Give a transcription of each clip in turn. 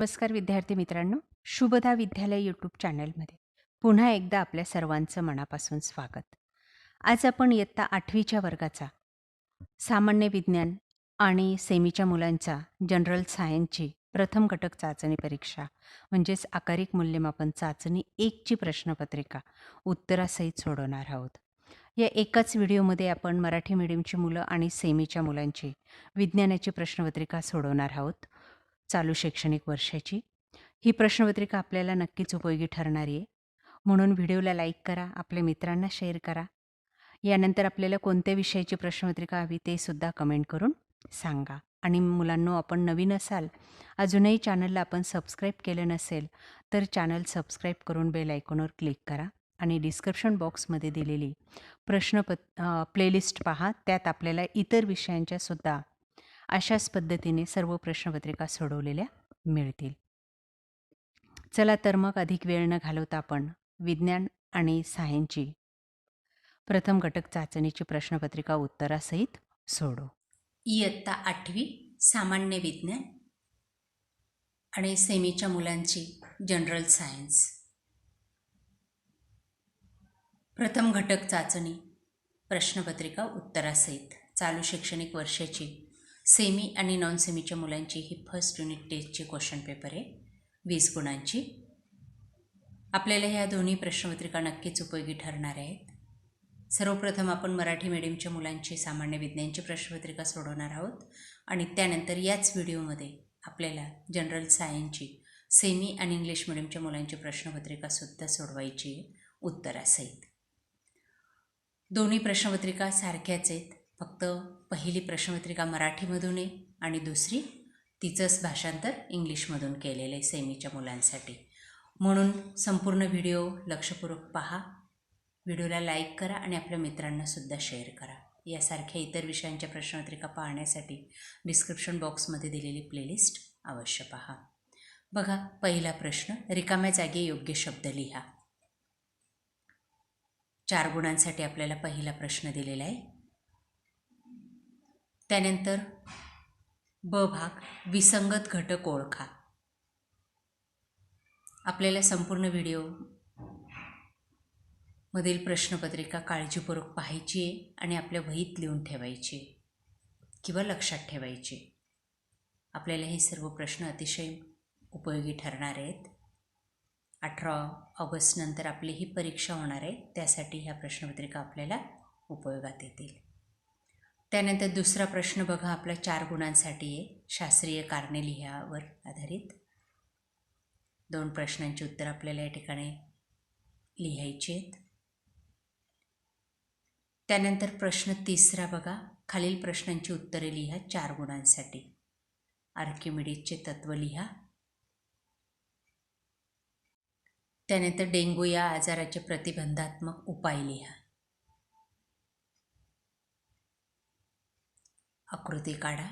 नमस्कार विद्यार्थी मित्रांनो. शुभदा विद्यालय यूट्यूब चॅनलमध्ये पुन्हा एकदा आपल्या सर्वांचं मनापासून स्वागत. आज आपण इयत्ता आठवीच्या वर्गाचा सामान्य विज्ञान आणि सेमीच्या मुलांचा जनरल सायन्सची प्रथम घटक चाचणी परीक्षा म्हणजेच आकारिक मूल्यमापन चाचणी एकची प्रश्नपत्रिका उत्तरासहित सोडवणार आहोत. या एकाच व्हिडिओमध्ये आपण मराठी मीडियमची मुलं आणि सेमीच्या मुलांची विज्ञानाची प्रश्नपत्रिका सोडवणार आहोत. चालू शैक्षणिक वर्षाची. ही प्रश्नपत्रिका आपल्याला नक्कीच उपयोगी ठरणारी आहे. म्हणून व्हिडिओला लाईक करा आपल्या मित्रांना शेअर करा. यानंतर आपल्याला कोणत्या विषयाची प्रश्नपत्रिका हवी ते सुद्धा कमेंट करून सांगा. आणि मुलांनो आपण नवीन असाल अजूनही चॅनलला आपण सबस्क्राईब केलं नसेल तर चॅनल सबस्क्राईब करून बेल आयकॉनवर क्लिक करा. आणि डिस्क्रिप्शन बॉक्समध्ये दिलेली प्रश्नपत प्लेलिस्ट पहा. त्यात आपल्याला इतर विषयांच्यासुद्धा अशाच पद्धतीने सर्व प्रश्नपत्रिका सोडवलेल्या मिळतील. चला तर मग अधिक वेळ न घालवता आपण विज्ञान आणि सायन्सची प्रथम घटक चाचणीची प्रश्नपत्रिका उत्तरासहित सोडू इयत्ता आठवी सामान्य विज्ञान आणि सेमीच्या मुलांची जनरल सायन्स. प्रथम घटक चाचणी प्रश्नपत्रिका उत्तरासहित. चालू शैक्षणिक वर्षाची सेमी आणि नॉन सेमीच्या मुलांची ही फर्स्ट युनिट टेस्टची क्वेश्चन पेपर आहे. वीस गुणांची. आपल्याला ह्या दोन्ही प्रश्नपत्रिका नक्कीच उपयोगी ठरणार आहेत. सर्वप्रथम आपण मराठी मीडियमच्या मुलांची सामान्य विज्ञानची प्रश्नपत्रिका सोडवणार आहोत. आणि त्यानंतर याच व्हिडिओमध्ये आपल्याला जनरल सायन्सची सेमी आणि इंग्लिश मिडियमच्या मुलांची प्रश्नपत्रिकासुद्धा सोडवायची उत्तर उत्तरासहित. दोन्ही प्रश्नपत्रिका सारख्याच आहेत. फक्त पहिली प्रश्नपत्रिका मराठीमधून आहे आणि दुसरी तिचंच भाषांतर इंग्लिशमधून केलेलं आहे सेमीच्या मुलांसाठी. म्हणून संपूर्ण व्हिडिओ लक्षपूर्वक पहा. व्हिडिओला लाईक करा आणि आपल्या मित्रांनासुद्धा शेअर करा. यासारख्या इतर विषयांच्या प्रश्नपत्रिका पाहण्यासाठी डिस्क्रिप्शन बॉक्समध्ये दिलेली प्लेलिस्ट अवश्य पहा. बघा पहिला प्रश्न रिकाम्या जागी योग्य शब्द लिहा. चार गुणांसाठी आपल्याला पहिला प्रश्न दिलेला आहे. त्यानंतर ब भाग विसंगत घटक ओळखा. आपल्याला संपूर्ण व्हिडिओ मधील प्रश्नपत्रिका काळजीपूर्वक पाहायची आहे आणि आपल्या वहीत लिहून ठेवायची किंवा लक्षात ठेवायची आपल्याला हे सर्व प्रश्न अतिशय उपयोगी ठरणार आहेत. अठरा ऑगस्टनंतर आपली ही परीक्षा होणार आहे. त्यासाठी ह्या प्रश्नपत्रिका आपल्याला उपयोगात येतील. त्यानंतर दुसरा प्रश्न बघा आपला चार गुणांसाठी. आहे शास्त्रीय कारणे लिहावर आधारित. दोन प्रश्नांची उत्तर आपल्याला या ठिकाणी लिहायची आहेत. त्यानंतर प्रश्न तिसरा बघा. खालील प्रश्नांची उत्तरे लिहा चार गुणांसाठी. आर्किमिडीजचे तत्व लिहा. त्यानंतर डेंग्यू या आजाराचे प्रतिबंधात्मक उपाय लिहा. आकृती काढा.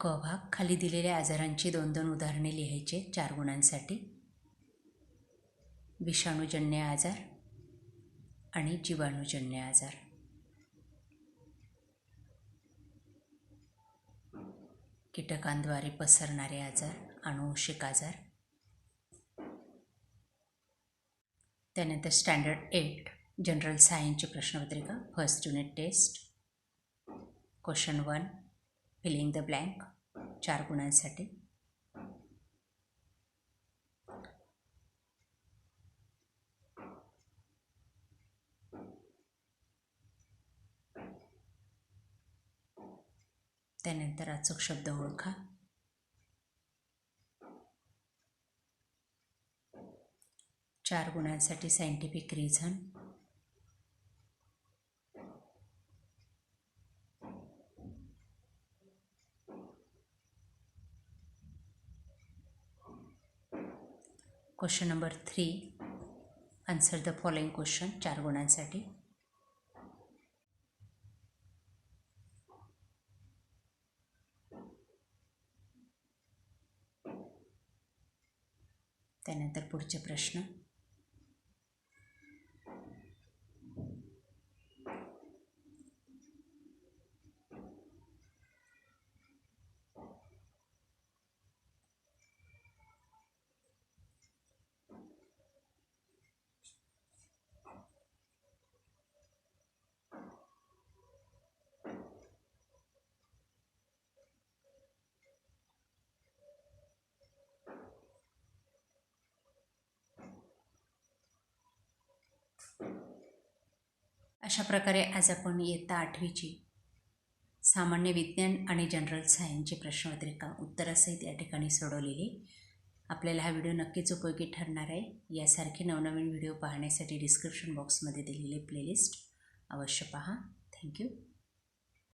क भाग खाली दिलेल्या आजारांची दोन दोन उदाहरणे लिहायचे चार गुणांसाठी. विषाणूजन्य आजार आणि जीवाणूजन्य आजार. कीटकांद्वारे पसरणारे आजार अनुवंशिक आजार. त्यानंतर स्टँडर्ड एट जनरल सायन्सची प्रश्नपत्रिका first unit test. Question one filling the blank चार गुणांसाठी. त्यानंतर अचूक शब्द ओळखा. चार गुणांसाठी scientific reason question number three answer the following question चार गुणांसाठी. त्यानंतर पुढचे प्रश्न. अशा प्रकारे आज आपण इयत्ता आठवीची सामान्य विज्ञान आणि जनरल सायन्सची प्रश्नपत्रिका उत्तरासहित या ठिकाणी सोडवलेली. आपल्याला हा व्हिडिओ नक्कीच उपयोगी ठरणार आहे. यासारखे नवनवीन व्हिडिओ पाहण्यासाठी डिस्क्रिप्शन बॉक्समध्ये दिलेले प्लेलिस्ट अवश्य पहा. थँक्यू